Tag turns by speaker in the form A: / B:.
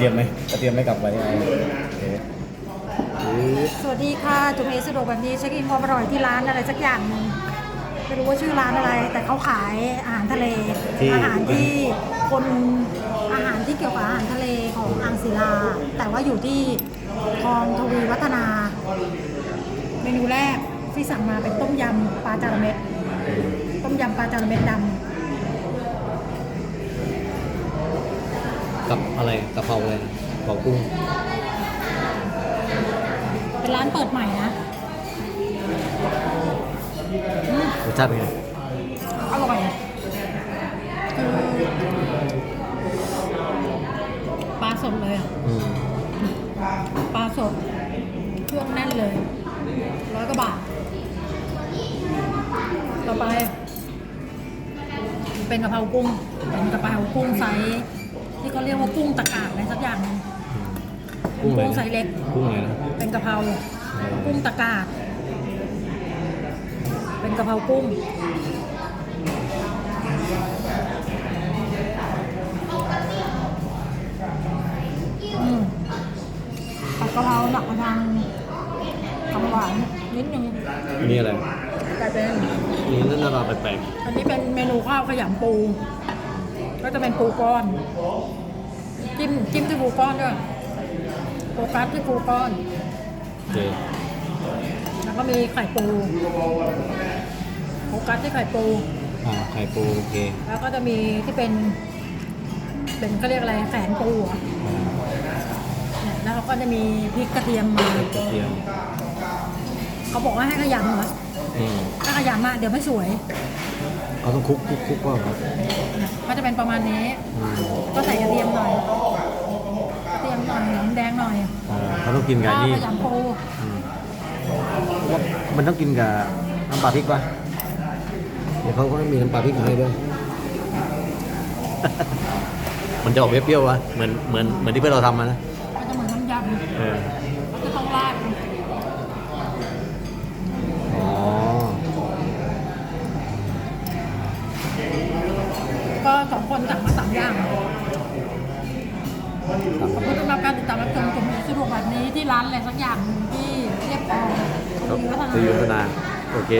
A: เตรียมไหมกระเทียมไม่กลับไปเอาโอเคหรือ
B: สวัสดีค่ะ จุ๋มเอสะดวกแบบนี้เช็คอินความอร่อยที่ร้านอะไรสักอย่างหนึงไม่รู้ว่าชื่อร้านอะไร แต่เขาขายอาหารทะเล อาหารที่คนอาหารที่เกี่ยวกับอาหารทะเลของอ่างศิลา แต่ว่าอยู่ที่คลองทวีวัฒนา เมนูแรกที่สั่งมาเป็นต้มยำปลาจาระเม็ดต้มยำปลาจาระเม็ดด
C: กั อะไรกะเพราอะไรนะกะเพรากุ้งำ
B: เป็นร้านเปิดใหม่นะอืม
C: รสชาติเป็นไง
B: อร่อยคือปลาสดเลยอะ
C: อืม
B: ปลาสดเครื่องแน่นเลยร้อยกว่าบาท ต่อไป เป็นกะเพรากุ้งเป็นกะเพรากุ้งไซส์ ที่เขาเรียกว่ากุ้งตะกาดอะไรสักอย่างหนึง
C: กุ้งอะไร
B: กุ้งไซส์เล็ก
C: กุ้งอะไรนะ
B: เป็นกะเพรากุ้งตะกาดเป็นกะเพรากุ้งอืมผัดกะเพราหนักมาทางคำหวานนิดนึง
C: อันนี่อะไร
B: กลายเป็น
C: อันนี่หน้าตาแปลก
B: อันนี้เป็นเมนูข้าวขยำปู ก็จะเป็นปูก้อน จิ้มจิ้มที่ปูก้อนด้วยโฟกัสที่ปูก้อน
C: ๆโอเค
B: แล้วก็มีไข่ปูโฟกัสที่ไข่ปู
C: อ่าไข่ปูโอเค
B: แล้วก็จะมีที่เป็น เป็นเขาเรียกอะไรแฝนปูเหรอ
C: อ่า
B: เนี่ยแล้วเขาก็จะมีพริกกระเทียมมา
C: กระเทียม
B: เขาบอกว่าให้ขยำเหรอ
C: อืม
B: ถ้าขยำมาเดี๋ยวไม่สวย
C: เขาต้องคลุกคลุกคลุกก่อนครับ
B: เนี่ยก็จะเป็นประมาณนี้
C: อืม
B: ก็ใส่กระเทียมหน่อยกระเทียมหน่อยน้ำแดงหน่อย
C: อ่าเขาต้องกินกับ
B: ข้าว
C: นี่
B: ขยำปู
C: อืมว่ามันต้องกินกับน้ำปลาพริกป่ะเดี๋ยวเขาก็มีน้ำปลาพริกมาให้ด้วยมันจะออกเปรี้ยวๆวะเหมือนเหมือนเหมือนที่เพื่อนเราทำมานะ
B: ก็จะเหมือนน้ำยำ
C: เออ
B: ก็สองคนสั่งมาสามอย่างขอบคุณสำหรับการติดตามรับชมชมสะดวกแบบนี้ที่ร้านอะไรสักอย่างหนึ่งที่เรียบคลอง
C: ครับ
B: ทวีวัฒนา
C: ตียุทธนาโอเค